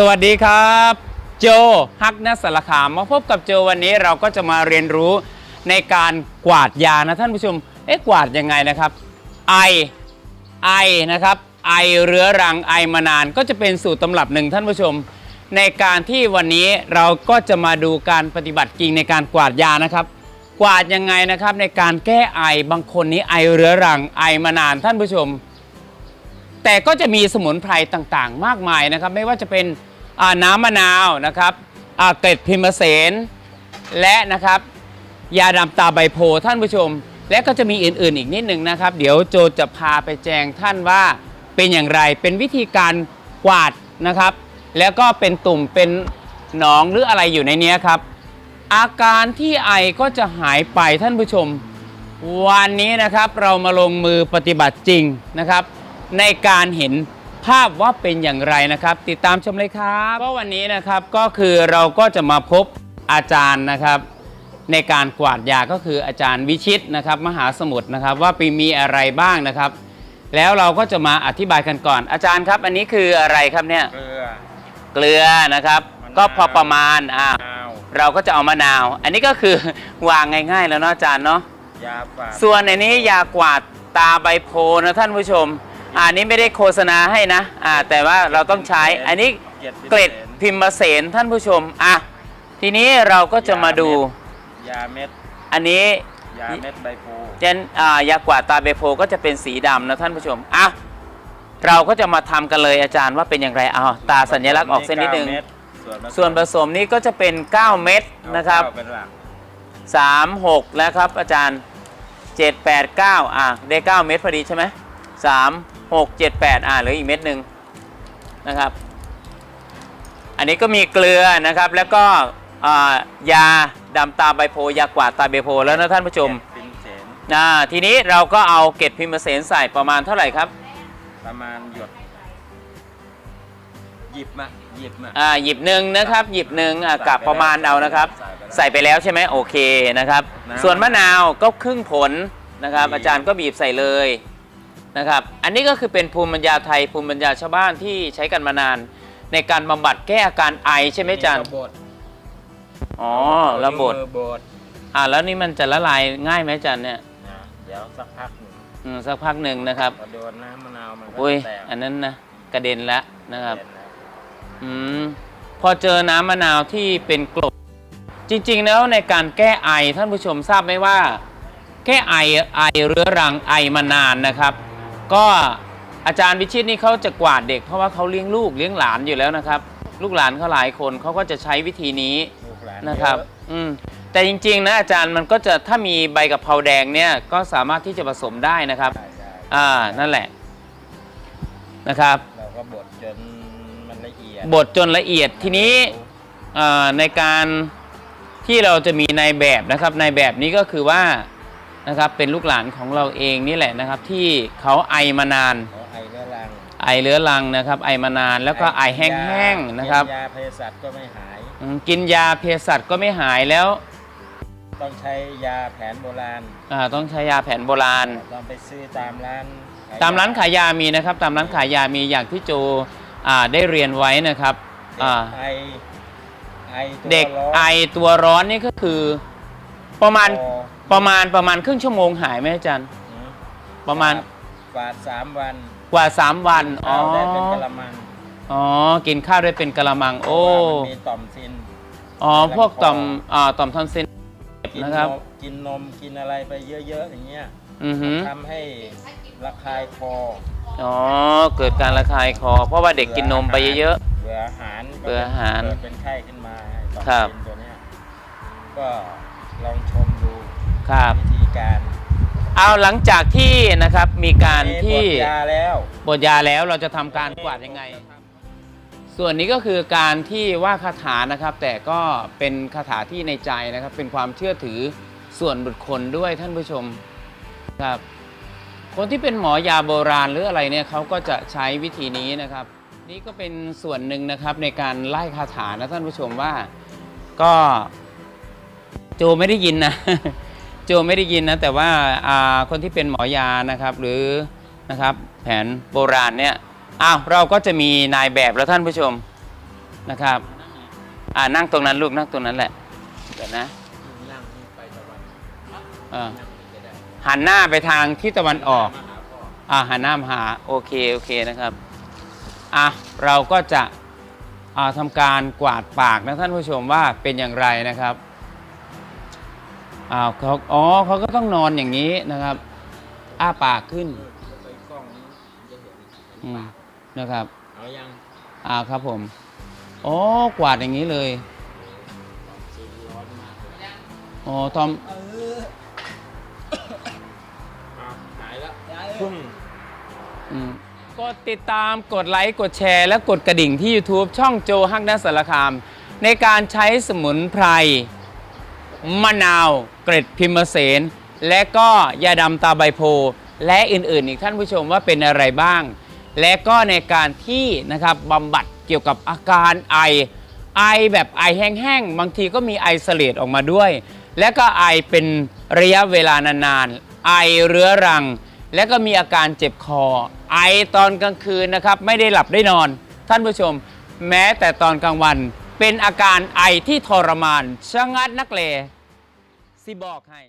สวัสดีครับ โจฮักนัสสารคามมาพบกับโจวันนี้เราก็จะมาเรียนรู้ในการกวาดยานะท่านผู้ชมเอ๊ะกวาดยังไงนะครับ ไอไอนะครับไอเรื้อรังไอมานานก็จะเป็นสูตรตำรับหนึ่งท่านผู้ชม ในการที่วันนี้เราก็จะมาดูการปฏิบัติจริงในการกวาดยานะครับ กวาดยังไงนะครับในการแก้ไอบางคนนี้ไอเรื้อรังไอมานานท่านผู้ชม แต่ก็จะมีสมุนไพรต่างๆ มากมายนะครับ ไม่ว่าจะเป็นน้ำมะนาวนะครับเกล็ดพิมเสนและนะครับ ยาดำตาใบโพท่านผู้ชม และก็จะมีอื่นๆอีกนิดหนึ่งนะครับ เดี๋ยวโจจะพาไปแจงท่านว่าเป็นอย่างไรเป็นวิธีการกวาดนะครับ แล้วก็เป็นตุ่มเป็นหนองหรืออะไรอยู่ในนี้ครับ อาการที่ไอก็จะหายไปท่านผู้ชม วันนี้นะครับเรามาลงมือปฏิบัติจริงนะครับ ในการเห็นภาพว่าเป็นอย่างไรนะครับ ติดตามชมเลยครับก็วันนี้นะครับก็คือเราก็จะมาพบอาจารย์นะครับ ในการกวาดยาก็คืออาจารย์วิชิตนะครับ มหาสมุทรนะครับว่าไปมีอะไรบ้างนะครับ แล้วเราก็จะมาอธิบายกันก่อน อาจารย์ครับ อันนี้คืออะไรครับเนี่ยเกลือเกลือนะครับมะนาวก็พอประมาณอ่ามะนาวเราก็จะเอามะนาว อันนี้ก็คือวางง่ายๆแล้วเนาะอาจารย์เนาะยาฝาดส่วนในนี้ยากวาดตาใบโพธิ์นะท่านผู้ชม อะอันนี้ไม่ได้โฆษณาให้นะอ่าแต่ว่าเราต้องใช้อันนี้เกล็ดพิมเสนท่านผู้ชมอะทีนี้เราก็จะมาดู ยาเม็ด อันนี้ยาเม็ดใบโพเจนอ่ายากวาดตาใบโพธิ์ก็จะเป็นสีดำนะท่านผู้ชมอะเราก็จะมาทำกันเลยอาจารย์ว่าเป็นอย่างไรเอาตาสัญลักษณ์ออกเส้นนิดนึงเม็ส่วนส่วนผสมนี้ก็จะเป็น 9 เม็ดนะครับเอาเป็นหลัก3 6แล้วครับอาจารย์ 7 8 9อะได้ 9 เม็ดพอดีใช่ไหม3 6 7 8อะเหลืออีกเม็ดหนึ่งนะครับ อันนี้ก็มีเกลือนะครับ แล้วก็อ่ายาดำตาใบโพธิ์ยากวาดตาใบโพธิ์แล้วนะท่านผู้ชมปิงเสนอ่าทีนี้เราก็เอาเกล็ดพิมพ์เสนใส่ประมาณเท่าไหร่ครับ ประมาณหยดหยิบมาหยิบมาอ่าหยิบหนึ่งนะครับ หยิบหนึ่งอะกลับประมาณเอานะครับ ใส่ไปแล้วใช่ไหมโอเคนะครับ ส่วนมะนาวก็ครึ่งผลนะครับ อาจารย์ก็บีบใส่เลย นะครับ อันนี้ก็คือเป็นภูมิปัญญาไทยภูมิปัญญาชาวบ้านที่ใช้กันมานาน ในการบำบัดแก้อาการไอใช่ไหมอาจารย์ ระบดอ๋อระบดมือบดอ่าแล้วนี่มันจะละลายง่ายไหมอาจารย์เนี่ยนะเดี๋ยวสักพักหนึ่งอืมสักพักหนึ่งนะครับ พอโดนน้ำมะนาวมันก็อุ้ย แตกอันนั้นนะกระเด็นแล้วนะครับเห็นแล้วอืมพอเจอน้ำมะนาวที่เป็นกรดจริงๆแล้วในการแก้ไอท่านผู้ชมทราบไหมว่า แก้ไอไอเรื้อรังไอมานานนะครับ ก็อาจารย์วิชิตนี่เขาจะกวาดเด็ก เพราะว่าเขาเลี้ยงลูกเลี้ยงหลานอยู่แล้วนะครับ ลูกหลานเขาหลายคนเขาก็จะใช้วิธีนี้ลูกหลานนะครับ เยออืมแต่จริงๆนะอาจารย์มันก็จะถ้ามีใบกับเพราแดงเนี่ยก็สามารถที่จะผสมได้นะครับ ได้ได้อ่านั่นแหละนะครับ เราก็บดจนมันละเอียดบดจนละเอียดทีนี้เอ่อในการที่เราจะมีในายแบบนะครับในายแบบนี้ก็คือว่า นะครับเป็นลูกหลานของเราเองนี่แหละนะครับ ที่เขาไอมานานเขาไอเรื้อรังไอเรื้อรังนะครับ ไอมานานแล้วก็ไอแห้งๆนะครับกิยาเภสัชก็ไม่หายอืมกินยาเภสัชก็ไม่หายแล้วต้องใช้ยาแผนโบราณอ่าต้องใช้ยาแผนโบราณต้องไปซื้อตามร้านขยตามร้านขายยามีนะครับ ตามร้านขายยามีอย่างที่โจอ่าได้เรียนไว้นะครับเด็กอ่าไอไอตัวเด็กร้อนไอตัวร้อนนี่ก็คือประมาณคอ ประมาณประมาณครึ่งชั่วโมงหายไหมอาจารย์หือประมาณฝาดสามวันกว่า3วันอ๋อข้าวได้เป็นกะละมังอ๋อกินข้าวได้เป็นกะละมัง โอ้เพราะว่ามันมีต่อมซิน อ๋อพวกต่อมอ่าต่อมทอนซิล กินนะครับนมกินนมกินอะไรไปเยอะๆอย่างเงี้ยอือหือ ทำให้ระคายคออ๋อ เกิดการระคายคอ เพราะว่าเด็กกินนมไปเยอะ เบื่ออาหารเบื่ออาหารเกิดเป็นไข้ขึ้นมาไอ้ต่อมครับ ซินตัวเนี้ยก็ลองชมดูๆ ครับ วิธีการเอาหลังจากที่นะครับมีการที่บดยาแล้วบทยาแล้วเราจะทำการกวาดยังไง ส่วนนี้ก็คือการที่ว่าคาถานะครับ แต่ก็เป็นคาถาที่ในใจนะครับ เป็นความเชื่อถือส่วนบุคคลด้วยท่านผู้ชมครับ คนที่เป็นหมอยาโบราณหรืออะไรเนี่ยเขาก็จะใช้วิธีนี้นะครับ นี่ก็เป็นส่วนหนึ่งนะครับในการไล่คาถานะท่านผู้ชมว่าก็โจไม่ได้ยินนะ โจไม่ได้ยินนะแต่ว่าาคนที่เป็นหมอยานะครับหรือนะครับแผนโบราณเนี่ยอ้าวเราก็จะมีนายแบบแล้วท่านผู้ชมนะครับอ่านั่งตรงนั้นลูกนั่งตรงนั้นแหละเดี๋ยวนะหันหน้าไปทางทิศตะวันออกอ่าหันหน้ามาหาโอเคโอเคนะครับอะเราก็จะทำการกวาดปากนะท่านผู้ชมว่าเป็นอย่างไรนะครับ อ้าวเขาอ๋อเขาก็ต้องนอนอย่างนี้นะครับ อ้าปากขึ้นไปกล้องนี้จะเห็นอืมนะครับเอายังอ่าครับผมอ๋อกวาดอย่างนี้เลยสีร้อนมากเลยอ๋อทอมเออเอาหายแล้วพุ่งอืมกดติดตามกดไลค์ กดแชร์ และกดกระดิ่งที่ YouTube ช่องโจฮักนัสสารคาม ในการใช้สมุนไพร มะนาวเกร็ดพิมเสนและก็ยาดำตาใบโพและอื่นๆ อีกท่านผู้ชมว่าเป็นอะไรบ้าง และก็ในการที่นะครับบำบัดเกี่ยวกับอาการไอ ไอแบบไอแห้งๆ บางทีก็มีไอเสลดออกมาด้วย และก็ไอเป็นระยะเวลานานๆ ไอเรื้อรัง และก็มีอาการเจ็บคอ ไอตอนกลางคืนนะครับไม่ได้หลับได้นอน ท่านผู้ชม แม้แต่ตอนกลางวันเป็นอาการไอที่ทรมานชะงัดนักเล สิบอกให้